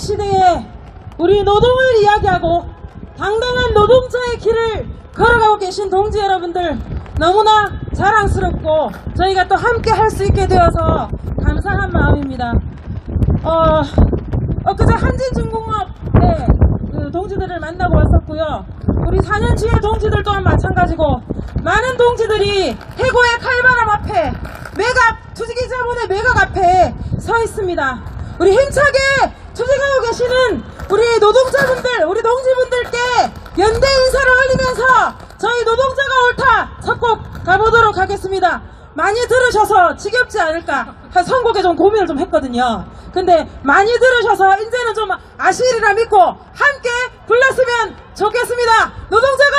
시대에 우리 노동을 이야기하고 당당한 노동자의 길을 걸어가고 계신 동지 여러분들 너무나 자랑스럽고 저희가 또 함께 할 수 있게 되어서 감사한 마음입니다. 어, 엊그제 한진중공업의 그 동지들을 만나고 왔었고요. 우리 4년 뒤의 동지들 또한 마찬가지고 많은 동지들이 해고의 칼바람 앞에 매각 투지기 자본의 매각 앞에 서 있습니다. 우리 힘차게 투쟁하고 계시는 우리 노동자분들, 우리 동지분들께 연대 인사를 올리면서 저희 노동자가 옳다 첫곡 가보도록 하겠습니다. 많이 들으셔서 지겹지 않을까 한 선곡에 좀 고민을 좀 했거든요. 근데 많이 들으셔서 이제는 좀 아시리라 믿고 함께 불렀으면 좋겠습니다. 노동자가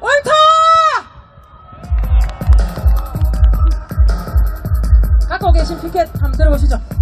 옳다! 갖고 계신 피켓 한번 들어보시죠.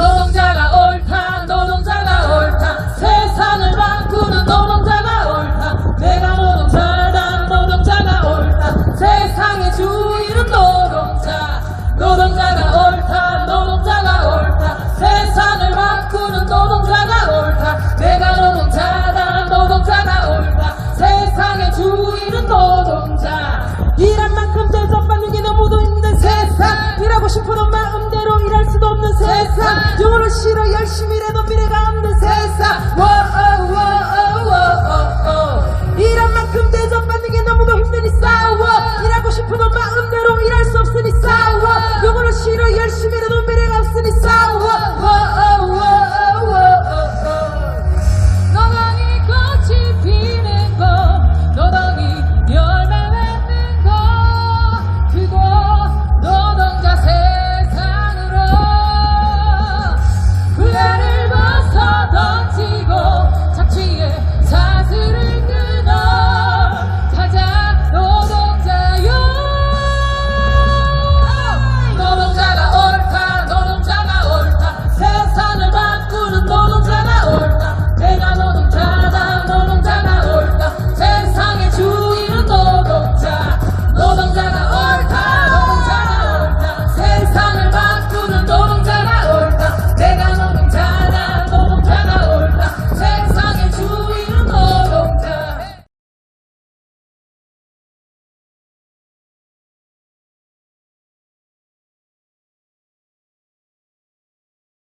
노동자가 옳다, 노동자가 옳다, 세상을 바꾸는 노동자가 옳다, 내가 노동자다, 노동자가 옳다, 세상의 주인은 노동자, 노동자가 옳다, 노동자가 옳다, 세상을 바꾸는 노동자가 옳다, 내가 노동자다, 노동자가 옳다, 세상의 주인은 노동자, 일한 만큼 대접받는 게 너무도 힘든 세상, 일하고 싶어도 마음 영으로 일할 수도 없는 세상. 영으로 싫어 열심히 일해도 미래가 없는 세상. 워어 워어